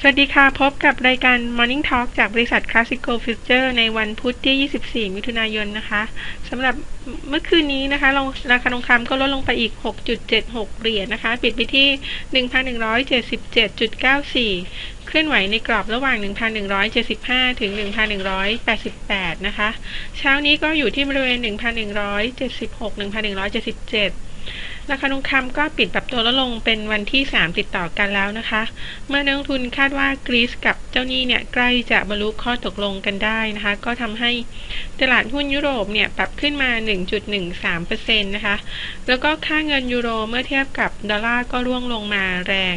สวัสดีค่ะ พบกับรายการ Morning Talk จากบริษัท Classico Future ในวันพุธที่ 24 มิถุนายนนะคะสำหรับเมื่อคืนนี้นะคะราคาทองคำก็ลดลงไปอีก 6.76 เหรียญนะคะ ปิดไปที่ 1,177.94 เคลื่อนไหวในกรอบระหว่าง 1,175 ถึง 1,188 นะคะ เช้านี้ก็อยู่ที่บริเวณ 1,176 1,177 ราคาทองคำก็ปิดปรับตัวลดลงเป็นวันที่ 3 ติดต่อกันแล้วนะคะ เมื่อนักลงทุนคาดว่ากรีซกับเจ้าหนี้เนี่ยใกล้จะบรรลุข้อตกลงกันได้นะคะ ก็ทำให้ตลาดหุ้นยุโรปเนี่ยปรับขึ้นมา 1.13%นะคะ แล้วก็ค่าเงินยูโรเมื่อเทียบกับดอลลาร์ก็ร่วงลงมาแรง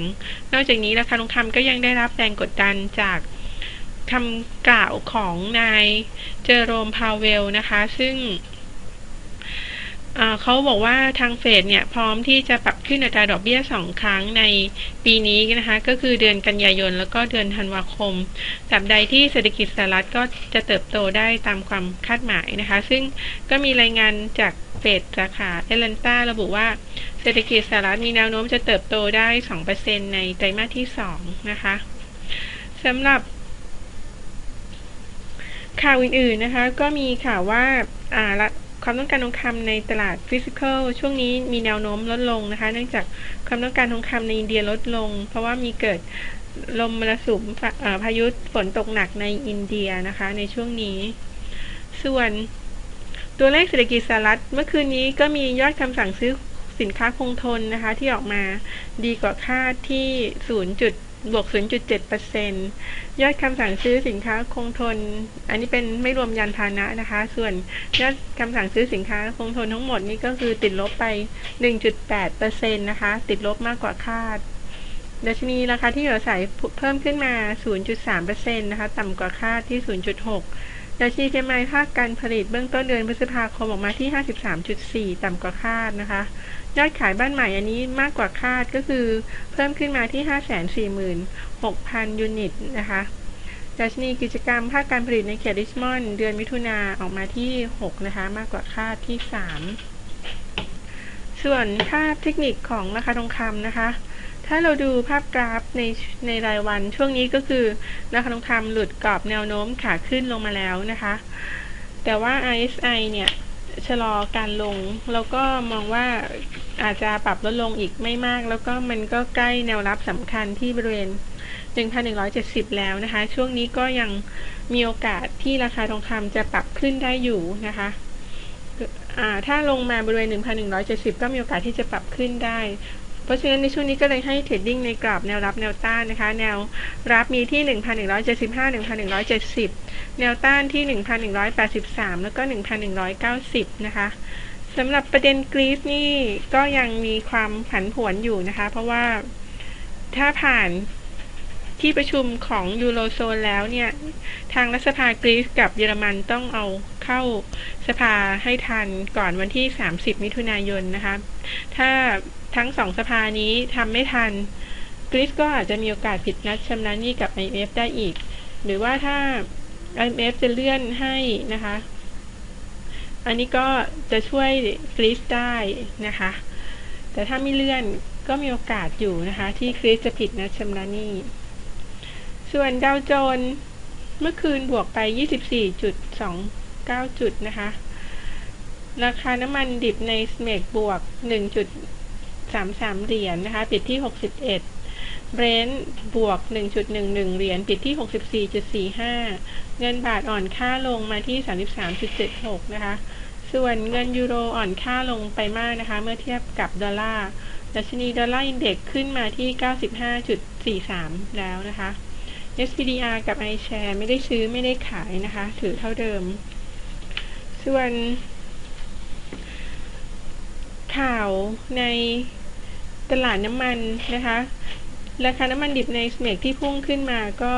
นอกจากนี้ราคาทองคำก็ยังได้รับแรงกดดันจากคำกล่าวของนายเจอโรมพาวเวลนะคะ ซึ่ง เขาบอกว่าทางเฟดเนี่ยพร้อมที่จะปรับขึ้นอัตราดอกเบี้ยสองครั้งในปีนี้นะคะ ก็คือเดือนกันยายนแล้วก็เดือนธันวาคมตราบใดที่เศรษฐกิจสหรัฐก็จะเติบโตได้ตามความคาดหมายนะคะ ซึ่งก็มีรายงานจากเฟดสาขาเอตแลนตาระบุว่าเศรษฐกิจสหรัฐมีแนวโน้มจะเติบโตได้ 2%ในไตรมาสที่ 2 นะคะสำหรับข่าวอื่นๆนะคะ ก็มีข่าวว่าอ่า ความต้องการทองคำในตลาดฟิสิกอลช่วงนี้มีแนวโน้มลดลงนะคะ เนื่องจากความต้องการทองคำในอินเดียลดลง เพราะว่ามีเกิดลมมรสุมพายุฝนตกหนักในอินเดียนะคะ ในช่วงนี้ ส่วนตัวเลขเศรษฐกิจสหรัฐเมื่อคืนนี้ก็มียอดคำสั่งซื้อสินค้าคงทนนะคะ ที่ออกมาดีกว่าคาดที่ 0. บวก 0.7%ยอดคำสั่งซื้อสินค้าคงทน อันนี้เป็นไม่รวมยานพาหนะนะคะ ส่วนยอดคำสั่งซื้อสินค้าคงทนทั้งหมดนี่ก็คือติดลบไป 1.8%นะคะ ติดลบมากกว่าคาดดัชนีราคาที่อยู่อาศัยเพิ่มขึ้นมา 0.3%นะคะ ต่ำกว่าคาดที่ 0.6 ดัชนีเจมายภาคการผลิตเบื้องต้นเดือนพฤษภาคมออกมาที่ 53.4 ต่ำกว่าคาดนะคะ ยอดขายบ้านใหม่อันนี้มากกว่าคาดก็คือเพิ่มขึ้นมาที่ 546,000 ยูนิตนะคะดัชนีกิจกรรมภาคการผลิตในเขตริชมอนด์เดือนมิถุนาออกมาที่ 6 นะคะ มากกว่าคาดที่ 3 ส่วนภาพเทคนิคของราคาทองคำนะคะ ถ้าเราดูภาพกราฟในในรายวันช่วงนี้ก็คือราคาทองคำหลุดกรอบแนวโน้มขาขึ้นลงมาแล้วนะคะ แต่ว่า RSI เนี่ยชะลอการลง แล้วก็มองว่าอาจจะปรับลดลงอีกไม่มาก แล้วก็มันก็ใกล้แนวรับสำคัญที่บริเวณ 1,170 แล้วนะคะ ช่วงนี้ก็ยังมีโอกาสที่ราคาทองคำจะปรับขึ้นได้อยู่นะคะถ้าลงมาบริเวณ 1,170 ก็มีโอกาสที่จะปรับขึ้นได้ เพราะฉะนั้นในช่วงนี้ก็เลยให้เทรดดิ้งในกรอบแนวรับแนวต้านนะคะ แนวรับมีที่ 1,175 1,170 แนวต้านที่ 1,183 แล้วก็ 1,190 นะคะสำหรับประเด็นกรีซนี่ก็ยังมีความผันผวนอยู่นะคะ เพราะว่าถ้าผ่านที่ประชุมของยูโรโซนแล้วเนี่ย ทางรัฐสภากรีซกับเยอรมันต้องเอาเข้าสภาให้ทันก่อนวันที่ 30 มิถุนายนนะคะ ถ้า ทั้งสองสภานี้ทำไม่ทันกรีซก็อาจจะมีโอกาสผิดนัดชำระหนี้กับ IMF ได้อีก หรือว่าถ้า IMF จะเลื่อนให้นะคะ อันนี้ก็จะช่วยกรีซได้นะคะ แต่ถ้าไม่เลื่อนก็มีโอกาสอยู่นะคะ ที่กรีซจะผิดนัดชำระหนี้ ส่วนดาวโจนเมื่อคืนบวกไป 24.29 จุดนะคะ ราคาน้ำมันดิบในสเมกบวก 1.33 เหรียญนนะคะ ปิดที่ 61เบรนท์บวก 1.11 เหรียญ ปิดที่ 64.45 เงินบาทอ่อนค่าลงมาที่ 33.76 นะคะ ส่วนเงินยูโรอ่อนค่าลงไปมากนะคะ เมื่อเทียบกับดอลลาร์ ดัชนีดอลลาร์อินเด็กขึ้นมาที่ 95.43 แล้วนะคะ SPDR กับ iShare ไม่ได้ซื้อไม่ได้ขายนะคะ ถือเท่าเดิม ส่วนข่าวใน ตลาดน้ำมันนะคะ ราคาน้ำมันดิบในสเมกที่พุ่งขึ้นมาก็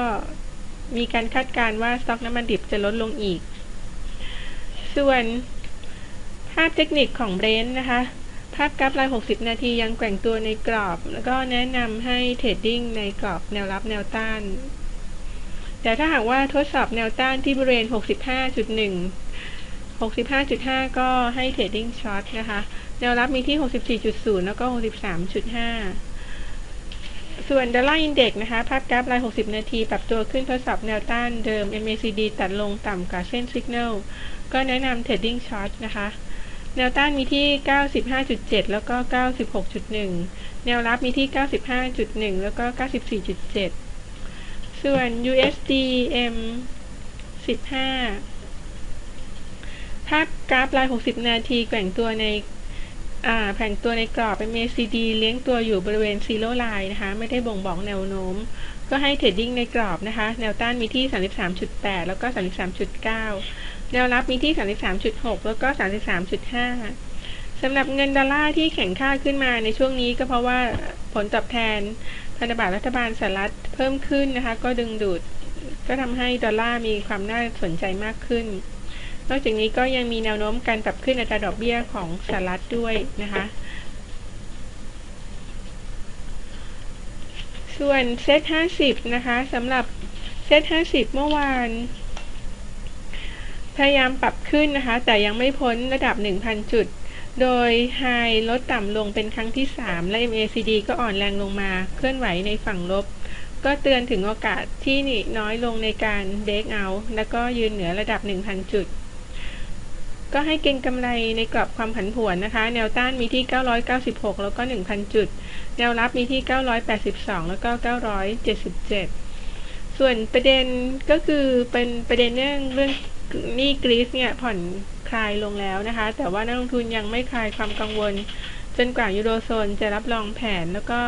มีการคาดการณ์ว่าสต็อกน้ำมันดิบจะลดลงอีก ส่วนภาพเทคนิคของเบรนท์นะคะ ภาพกราฟราย 60 นาทียังแกว่งตัวในกรอบ แล้วก็แนะนำให้เทรดดิ้งในกรอบแนวรับแนวต้าน แต่ถ้าหากว่าทดสอบแนวต้านที่บริเวณ 65.1 65.5 ก็ให้เทรดดิ้งช็อตนะคะ แนวรับมีที่ 64.0 แล้วก็ 63.5 ส่วนดอลลาร์อินเด็กนะคะ ภาพกราฟลาย 60 นาที ปรับตัวขึ้นทดสอบแนวต้านเดิม MACD ตัดลงต่ำกว่าเส้นสัญญาณก็แนะนำเทรดดิ้งช็อตนะคะ แนวต้านมีที่ 95.7 แล้วก็ 96.1 แนวรับมีที่ 95.1 แล้วก็ 94.7 ส่วน USD M15 ภาพกราฟลาย 60 นาทีแกว่งตัวในแผงตัวในกรอบเป็นเมซีดีเลี้ยงตัวอยู่บริเวณซีโร่ไลน์นะคะ ไม่ได้บ่งบอกแนวโน้ม ก็ให้เทรดดิ้งในกรอบนะคะ แนวต้านมีที่ 33.8 แล้วก็ 33.9 แนวรับมีที่ 33.6 แล้วก็ 33.5 สำหรับเงินดอลลาร์ที่แข็งค่าขึ้นมาในช่วงนี้ก็เพราะว่าผลตอบแทนพันธบัตรรัฐบาลสหรัฐเพิ่มขึ้นนะคะ ก็ดึงดูด ก็ทำให้ดอลลาร์มีความน่าสนใจมากขึ้น นอกจากนี้ก็ยังมีแนวโน้มการปรับขึ้นอัตราดอกเบี้ยของสหรัฐด้วยนะคะ ส่วนเซ็ต50นะคะสำหรับเซ็ต50เมื่อวาน พยายามปรับขึ้นนะคะ แต่ยังไม่พ้นระดับ 1,000 จุดโดยไฮลดต่ำลงเป็นครั้งที่ 3 และ MACD ก็อ่อนแรงลงมา เคลื่อนไหวในฝั่งลบ ก็เตือนถึงโอกาสที่น้อยลงในการเบรกเอา แล้วก็ยืนเหนือระดับ 1,000 จุด ก็ให้เก็งกำไรในกรอบความผันผวนนะคะ แนวต้านมีที่ 996 แล้วก็ 1,000 จุด แนวรับมีที่ 982 แล้วก็ 977 ส่วนประเด็นก็คือเป็นประเด็นเรื่องเรื่องนี่กรีซเนี่ยผ่อนคลายลงแล้วนะคะ แต่ว่านักลงทุนยังไม่คลายความกังวล จนกว่ายูโรโซนจะรับรองแผนแล้วก็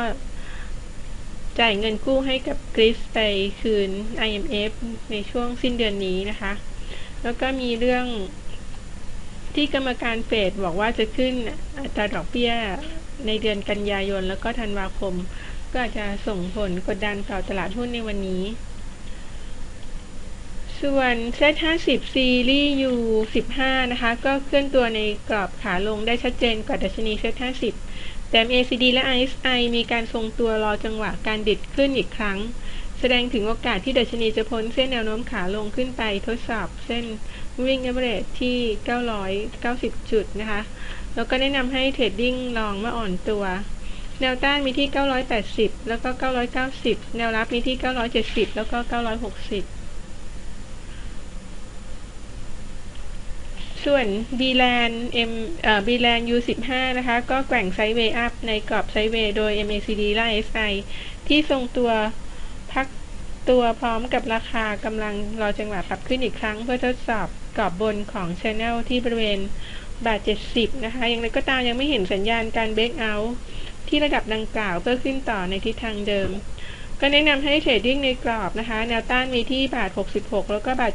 จ่ายเงินกู้ให้กับกรีซไปคืน IMF ในช่วงสิ้นเดือนนี้นะคะ แล้วก็มีเรื่อง ที่กรรมการเฟดบอกว่าจะขึ้นอัตราดอกเบี้ยในเดือนกันยายนแล้วก็ธันวาคม ก็อาจจะส่งผลกดดันต่อตลาดหุ้นในวันนี้ ส่วนเซ็ต50 ซีรีส์ U15 นะคะ ก็เคลื่อนตัวในกรอบขาลงได้ชัดเจนกว่าดัชนีเซ็ต50 แต่ ACD และ RSI มีการทรงตัวรอจังหวะการดิดขึ้นอีกครั้ง แสดงถึงโอกาสที่ดัชนีจะพ้นเส้นแนวโน้มขาลงขึ้นไปทดสอบเส้น วิ่งเอเวอเรจที่ 990 จุดนะคะ แล้วก็แนะนำให้เทรดดิ้งลองมาอ่อนตัว แนวต้านมีที่ 980 แล้วก็ 990 แนวรับมีที่ 970 แล้วก็ 960ส่วน b l a n M เอ่อ b l a n U15 นะคะ ก็แกว่งไซด์เวย์อัพในกรอบไซด์เวย์โดย MACD และ SI ที่ทรงตัวพักตัวพร้อมกับราคากำลังรอจังหวะปรับขึ้นอีกครั้งเพื่อทดสอบ กรอบบนของ Channel ที่บริเวณบาท 70 นะคะ อย่างไรก็ตามยังไม่เห็นสัญญาณการเบรกเอาท์ที่ระดับดังกล่าวเพื่อขึ้นต่อในทิศทางเดิม ก็แนะนำให้เทรดดิ้งในกรอบนะคะ แนวต้านมีที่บาท 66 แล้วก็บาท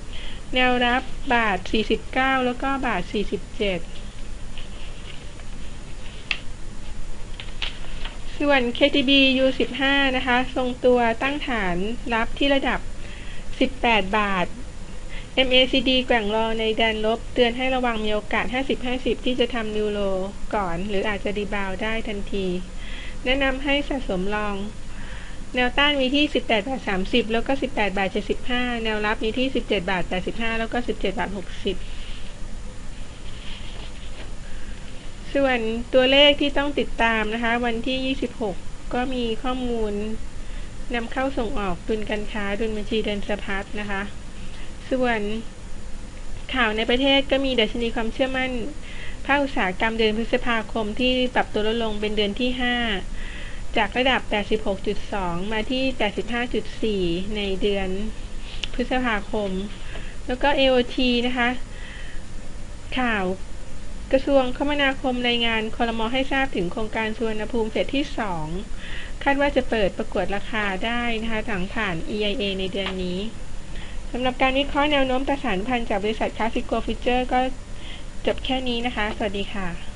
70 แนวรับบาท 49 แล้วก็บาท 47ส่วน KTB U15 นะคะ ทรงตัวตั้งฐานรับที่ระดับ 18 บาท MACD แกว่งรอในแดนลบ เตือนให้ระวังมีโอกาส 50-50 ที่จะทำนิวโลก่อน หรืออาจจะดีบาวได้ทันที แนะนำให้สะสมลอง แนวต้านมีที่ 18บาท30 แล้วก็ 18บาท75 แนวรับมีที่ 17บาท85 แล้วก็ 17บาท60 ส่วนตัวเลขที่ต้องติดตามนะคะ วันที่ 26 ก็มีข้อมูลนำเข้าส่งออกดุลการค้าดุลบัญชีเดินสะพัดนะคะ ส่วนข่าวในประเทศก็มีดัชนีความเชื่อมั่นภาคอุตสาหกรรมเดือนพฤษภาคมที่ปรับตัวลดลงเป็นเดือนที่ 5 จากระดับ 86.2 มาที่ 85.4 ในเดือนพฤษภาคม แล้วก็ AOT นะคะ ข่าวกระทรวงคมนาคมรายงานคอรมอให้ทราบถึงโครงการสุวรรณภูมิเฟสที่ 2 คาดว่าจะเปิดประกวดราคาได้นะคะหลังผ่าน EIA ในเดือนนี้ สำหรับการวิเคราะห์แนวโน้มตราสารพันจากบริษัทคาสิโกฟิเจอร์ก็จบแค่นี้นะคะ สวัสดีค่ะ